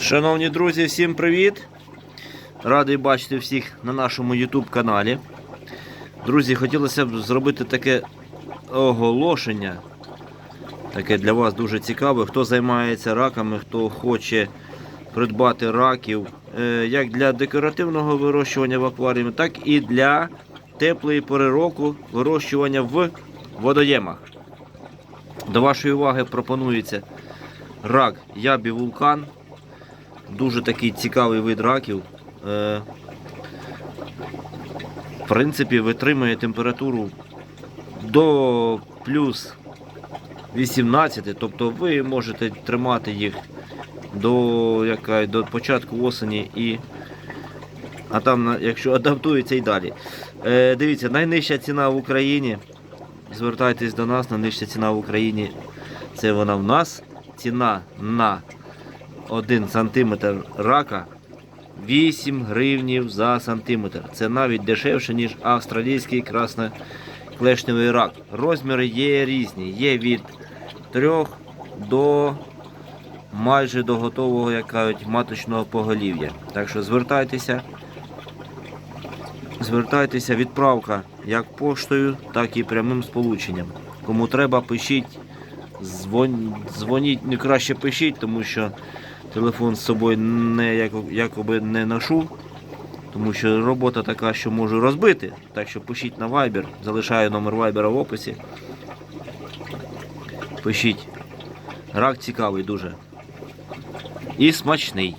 Шановні друзі, всім привіт! Радий бачити всіх на нашому YouTube каналі. Друзі, хотілося б зробити таке оголошення. Таке для вас дуже цікаве. Хто займається раками, хто хоче придбати раків е, як для декоративного вирощування в акваріумі, так і для теплої пори року вирощування в водоємах. До вашої уваги пропонується рак ябі вулкан. Дуже такий цікавий вид раків. Е, В принципі, витримує температуру до плюс 18, тобто ви можете тримати їх до, яка, до початку осені і. А там, якщо адаптується і далі. Е, дивіться, найнижча ціна в Україні. Звертайтесь до нас, найнижча ціна в Україні. Це вона в нас. Ціна на 1 см рака 8 гривнів за сантиметр. Це навіть дешевше, ніж австралійський красноклешневий рак. Розміри є різні. Є від 3 до майже до готового, як кажуть, маточного поголів'я. Так що звертайтеся. Звертайтеся, відправка як поштою, так і прямим сполученням. Кому треба, пишіть, дзвон... дзвоніть, не краще пишіть, тому що телефон з собою не якоби не ношу, тому що робота така, що можу розбити. Так що пишіть на Viber, залишаю номер Viber в описі. Пишіть. Рак цікавий дуже. І смачний.